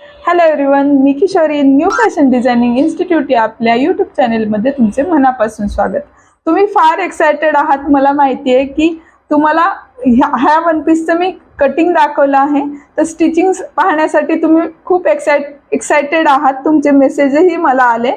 Hello everyone मी Kishori new fashion designing institute या आपल्या YouTube चॅनेलमध्ये तुमचे मनापासून स्वागत. तुम्ही फार एक्सायटेड आहात मला माहिती आहे की तुम्हाला ह्या ह्या वन पीसचं मी कटिंग दाखवलं आहे. तर स्टिचिंग पाहण्यासाठी तुम्ही खूप एक्साइट एक्सायटेड आहात. तुमचे मेसेजही मला आले.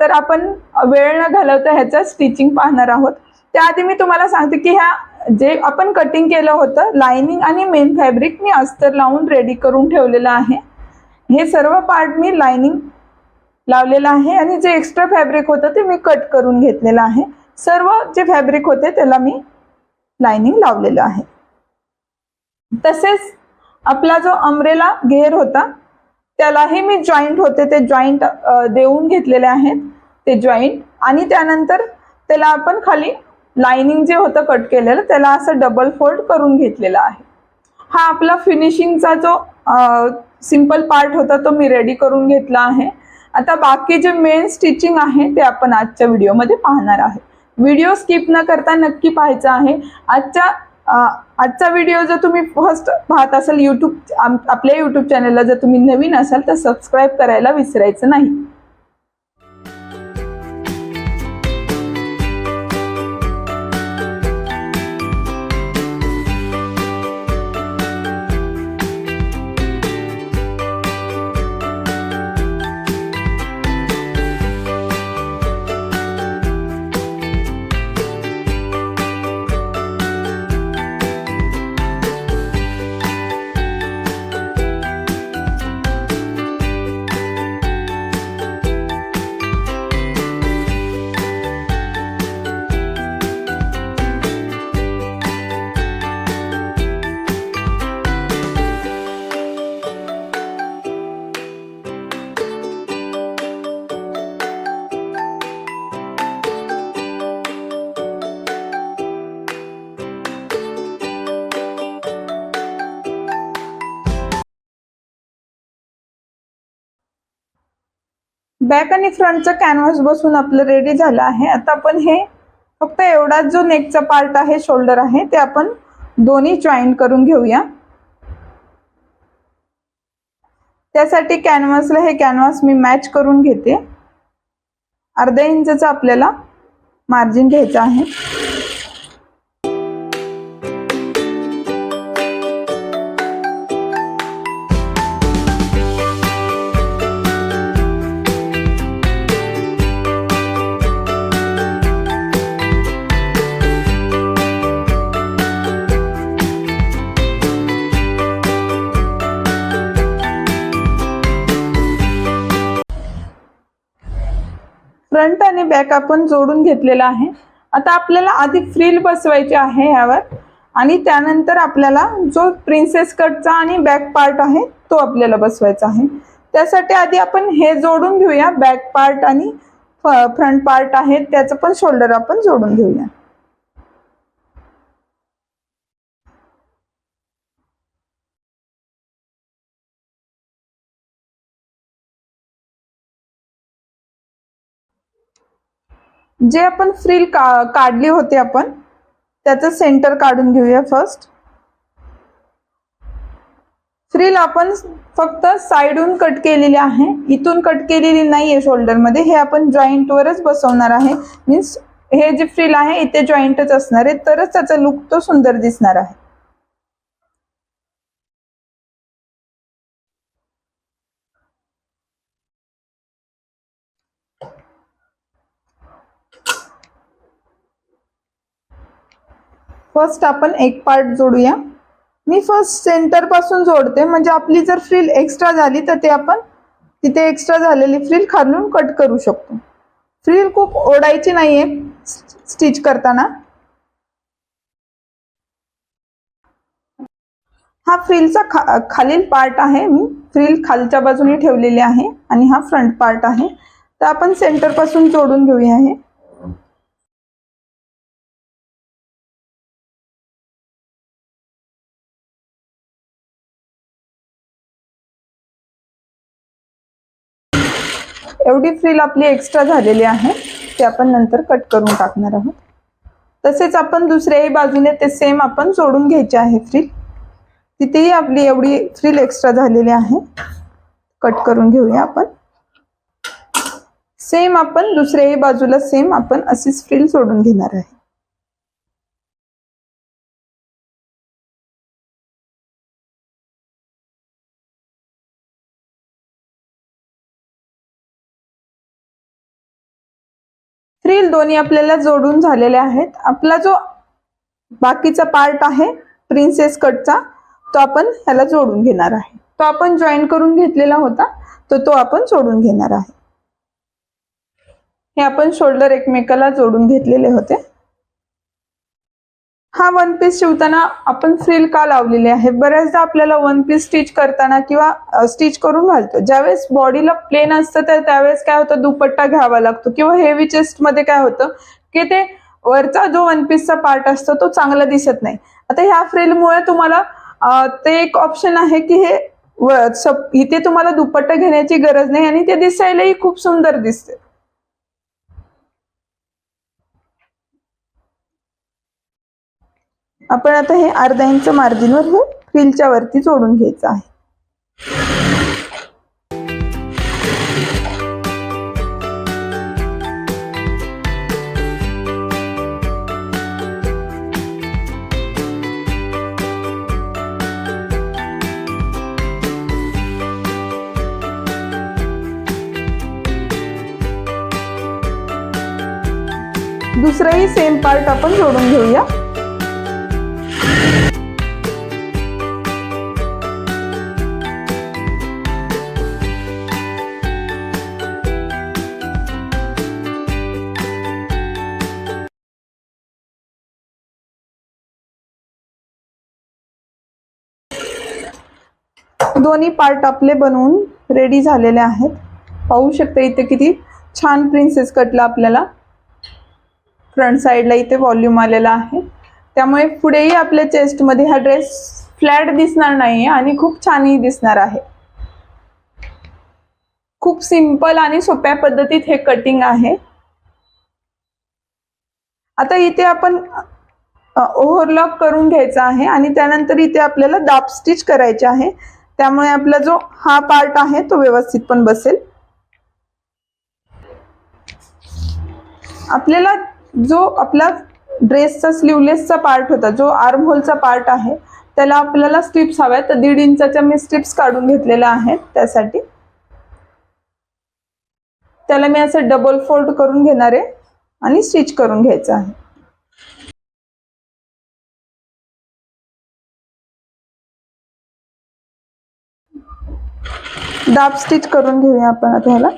तर आपण वेळ न घालवता ह्याचं स्टिचिंग पाहणार आहोत. त्याआधी मी तुम्हाला सांगते की ह्या जे आपण कटिंग केलं होतं लाइनिंग आणि मेन फॅब्रिक मी अस्तर लावून रेडी करून ठेवलेलं आहे. हे सर्व पार्ट मी लाइनिंग लावलेलं आहे आणि जे एक्स्ट्रा फॅब्रिक होतं ते मी कट करून घेतलेलं आहे. सर्व जे फॅब्रिक होते त्याला मी लाइनिंग लावलेलं आहे. तसेच आपला जो अमरेला घेर होता त्यालाही मी जॉईंट होते ते जॉईंट देऊन घेतलेले आहेत ते जॉईंट आणि त्यानंतर त्याला आपण खाली लाइनिंग जे होतं कट केलेलं त्याला असं डबल फोल्ड करून घेतलेला आहे. हा आपला फिनिशिंगचा जो सिंपल पार्ट होता तो मी रेडी करून घेतला आहे. आता बाकी जे मेन स्टिचिंग आहे ते आपण आजच्या व्हिडिओमध्ये पाहणार आहे. व्हिडिओ स्किप न करता नक्की पाहायचा आहे. आजच्या आजचा व्हिडिओ जर तुम्ही फर्स्ट पाहत असाल यूट्यूब आपल्या यूट्यूब चॅनलला जर तुम्ही नवीन असाल तर सबस्क्राईब करायला विसरायचं नाही. बॅक आणि फ्रंटचं कॅनव्हास बसून आपलं रेडी झालं आहे. आता आपण हे फक्त एवढाच जो नेकचा पार्ट आहे शोल्डर आहे ते आपण दोन्ही जॉईंट करून घेऊया. त्यासाठी कॅनव्हासला हे कॅनव्हास मी मॅच करून घेते. अर्ध्या इंचचं आपल्याला मार्जिन घ्यायचं आहे. फ्रंट आणि बॅक आपण जोडून घेतलेला आहे. आता आपल्याला आधी फ्रिल बसवायची आहे ह्यावर आणि त्यानंतर आपल्याला जो प्रिन्सेस कटचा आणि बॅक पार्ट आहे तो आपल्याला बसवायचा आहे. त्यासाठी आधी आपण हे जोडून घेऊया. बॅक पार्ट आणि फ्रंट पार्ट आहे. त्याचं पण शोल्डर आपण जोडून घेऊया. जे आपण फ्रिल का काढली होती आपण त्याचं सेंटर काढून घेऊया फर्स्ट फ्रिल आपण फक्त साईडून कट केलेली आहे इथून कट केलेली नाहीये शोल्डरमध्ये हे आपण जॉईंट वरच बसवणार आहे. मीन्स हे जे फ्रिल आहे इथे जॉईंटच असणार आहे तरच त्याचा लुक तो सुंदर दिसणार आहे. फर्स्ट आपण एक पार्ट जोडूया. मी फर्स्ट सेंटरपासून जोडते. म्हणजे आपली जर फ्रिल एक्स्ट्रा झाली तर ते आपण तिथे एक्स्ट्रा झालेली फ्रिल खालून कट करू शकतो. फ्रिल खूप ओढायची नाहीये स्टिच करताना. हा फ्रिलचा खा खालील पार्ट आहे. मी फ्रिल खालच्या बाजूने ठेवलेली आहे आणि हा फ्रंट पार्ट आहे. तर आपण सेंटरपासून जोडून घेऊया हे. एवढी फ्रिल आपली एक्स्ट्रा झालेली आहे ते आपण नंतर कट करून टाकणार आहोत. तसेच आपण दुसऱ्याही बाजूने ते सेम आपण जोडून घ्यायचे आहे फ्रिल. तिथेही आपली एवढी फ्रिल एक्स्ट्रा झालेली आहे. कट करून घेऊया आपण. सेम आपण दुसऱ्याही बाजूला सेम आपण अशीच फ्रिल सोडून घेणार आहे. दोन्ही आपल्याला जोडून झालेले आहेत. आपला जो बाकीचा पार्ट आहे प्रिन्सेस कटचा तो आपण ह्याला जोडून घेणार आहे. तो आपण जॉईन करून घेतलेला होता तर तो आपण जोडून घेणार आहे. हे आपण शोल्डर एकमेकाला जोडून घेतलेले होते. हा वन पीस शिवताना आपण फ्रिल का लावलेली आहे? बऱ्याचदा आपल्याला वन पीस स्टिच करताना किंवा स्टिच करून घालतो. ज्यावेळेस बॉडीला प्लेन असतं तर त्यावेळेस काय होतं? दुपट्टा घ्यावा लागतो. किंवा हेवी चेस्टमध्ये काय होतं? की ते वरचा जो वन पीसचा पार्ट असतो तो चांगला दिसत नाही. आता ह्या फ्रिलमुळे तुम्हाला ते एक ऑप्शन आहे की हे इथे तुम्हाला दुपट्टा घेण्याची गरज नाही आणि ते दिसायलाही खूप सुंदर दिसते. आपण आता हे अर्धा इंच मार्जिनवर हे फ्रिलच्या वरती जोडून घ्यायचं आहे. दुसरंही सेम पार्ट आपण जोडून घेऊया. दोन्ही पार्ट आपले बनवून रेडी झालेले आहेत. पाहू शकता इथे किती छान प्रिन्सेस कटला आपल्याला फ्रंट साईडला इथे व्हॉल्यूम आलेला आहे. त्यामुळे पुढेही आपल्या चेस्टमध्ये हा ड्रेस फ्लॅट दिसणार नाही आणि खूप छानही दिसणार आहे. खूप सिंपल आणि सोप्या पद्धतीत हे कटिंग आहे. आता इथे आपण ओव्हरलॉक करून घ्यायचा आहे आणि त्यानंतर इथे आपल्याला दाब स्टिच करायचे आहे. त्यामुळे आपला जो हा पार्ट आहे तो व्यवस्थित पण बसेल. आपल्याला जो आपला ड्रेसचा स्लीवलेसचा पार्ट होता जो आर्म होलचा पार्ट आहे त्याला आपल्याला स्ट्रिप्स हव्या तर दीड इंचाच्या मी स्ट्रिप्स काढून घेतलेल्या आहेत त्यासाठी. त्याला मी असं डबल फोल्ड करून घेणार आहे आणि स्टिच करून घ्यायचं आहे. दाब स्टिच करून घेऊया आपण आता ह्याला.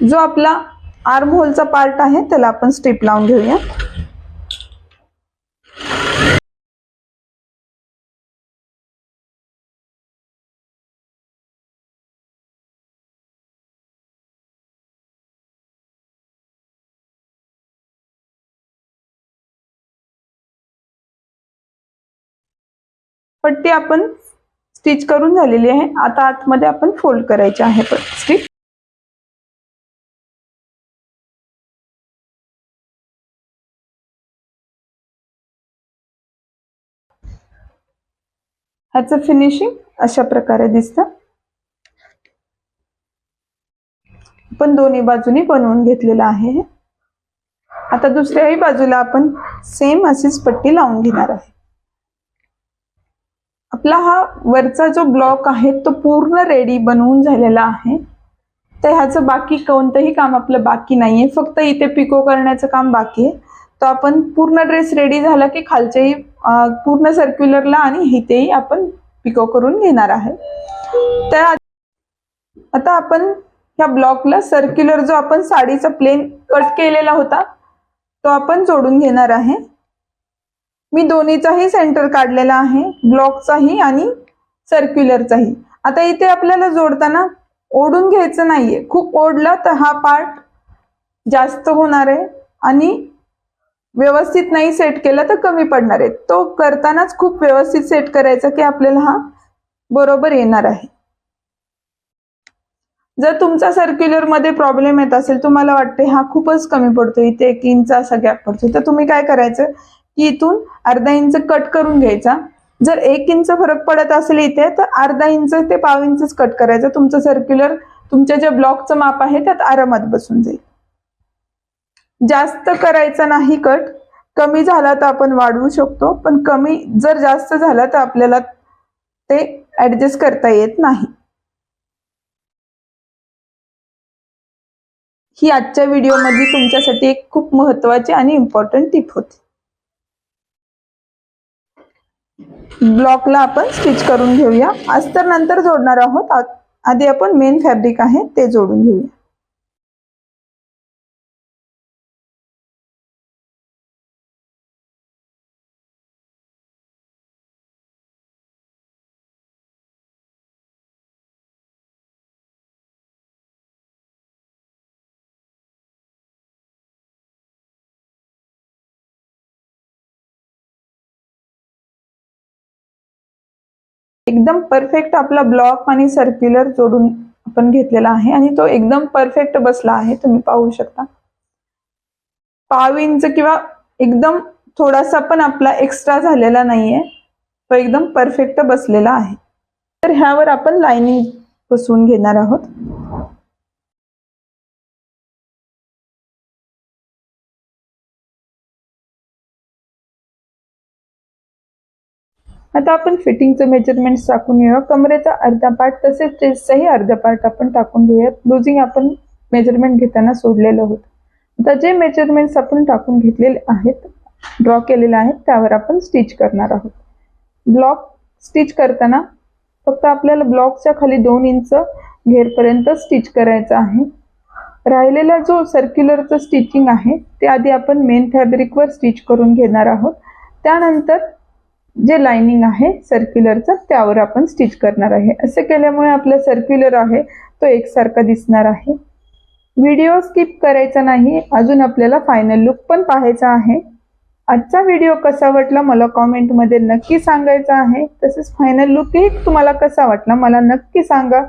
जो आपला आर्म होलचा पार्ट आहे त्याला आपण स्ट्रिप लावून घेऊया. पट्टी आपण स्टिच करून झालेली आहे. आता आतमध्ये आपण फोल्ड करायचे आहे स्टिच ह्याचं फिनिशिंग अशा प्रकारे दिसतं. आपण दोन्ही बाजूनी बनवून घेतलेलं आहे आता दुसऱ्याही बाजूला आपण सेम अशीच पट्टी लावून घेणार आहे. आपला हा वरचा जो ब्लॉक आहे तो पूर्ण रेडी बनवून झालेला आहे. तर ह्याचं बाकी कोणतंही काम आपलं बाकी नाहीये. फक्त इथे पिको करण्याचं काम बाकी आहे. तर आपण पूर्ण ड्रेस रेडी झाला की खालच्याही पूर्ण सर्क्युलरला आणि इथेही आपण पिको करून घेणार आहे. तर आता आपण ह्या ब्लॉकला सर्क्युलर जो आपण साडीचा प्लेन कट केलेला होता तो आपण जोडून घेणार आहे. मी दोन्हीचाही सेंटर काढलेला आहे ब्लॉकचाही आणि सर्क्युलरचाही आता इथे आपल्याला जोडताना ओढून घ्यायचं नाहीये. खूप ओढला तर हा पार्ट जास्त होणार आहे आणि व्यवस्थित नाही सेट केला तर कमी पडणार आहे. तो करतानाच खूप व्यवस्थित सेट करायचा की आपल्याला हा बरोबर येणार आहे. जर तुमचा सर्क्युलरमध्ये प्रॉब्लेम येत असेल तुम्हाला वाटते हा खूपच कमी पडतो इथे एक इंचा असा गॅप पडतो तर तुम्ही काय करायचं? की इथून अर्धा इंच कट करून घ्यायचा. जर एक इंच फरक पडत असेल इथे तर अर्धा इंच ते पाव इंचच कट करायचं. तुमचं सर्क्युलर तुमच्या जे ब्लॉकचं माप आहे त्यात आरामात बसून जाईल. जास्त करायचा नाही कट. कमी झाला तर आपण वाढवू शकतो पण कमी जर जास्त झाला तर आपल्याला ते ऍडजस्ट करता येत नाही. ही आजच्या व्हिडिओमध्ये तुमच्यासाठी एक खूप महत्वाची आणि इम्पॉर्टंट टिप होती. ब्लॉकला आपण स्टिच करून घेऊया. अस्तर नंतर जोडणार आहोत. आ- आधी आपण मेन फॅब्रिक आहे ते जोडून घेऊया. एकदम परफेक्ट आपला ब्लॉक आणि सर्क्युलर जोडून आपण घेतलेला आहे आणि तो एकदम परफेक्ट बसला आहे. तुम्ही पाहू शकता. पाव इंच किंवा एकदम थोडासा पण आपला एक्स्ट्रा झालेला नाहीये. तो एकदम परफेक्ट बसलेला आहे. तर ह्यावर आपण लाइनिंग बसवून घेणार आहोत. आता आपण फिटिंगचं मेजरमेंट टाकून घेऊया. कमरेचा अर्धा पार्ट तसेच चेस्टचाही अर्धा पार्ट आपण टाकून घेऊयात. लुझिंग आपण मेजरमेंट घेताना सोडलेलं होतं. आता जे मेजरमेंट्स आपण टाकून घेतलेले आहेत ड्रॉ केलेले आहेत त्यावर आपण स्टिच करणार आहोत. ब्लॉक स्टिच करताना फक्त आपल्याला ब्लॉकच्या खाली दोन इंच घेरपर्यंत स्टिच करायचं आहे. राहिलेला जो सर्क्युलरचं स्टिचिंग आहे ते आधी आपण मेन फॅब्रिकवर स्टिच करून घेणार आहोत. त्यानंतर जे लाइनिंग आहे सर्क्युलरचं त्यावर आपण स्टिच करणार आहे. असे केल्यामुळे आपलं सर्क्युलर आहे तो एकसारखा दिसणार आहे. व्हिडिओ स्किप करायचा नाही अजून आपल्याला फायनल लुक पण पाहायचा आहे. आजचा व्हिडिओ कसा वाटला मला कॉमेंटमध्ये नक्की सांगायचा आहे. तसेच फायनल लुकही तुम्हाला कसा वाटला मला नक्की सांगा.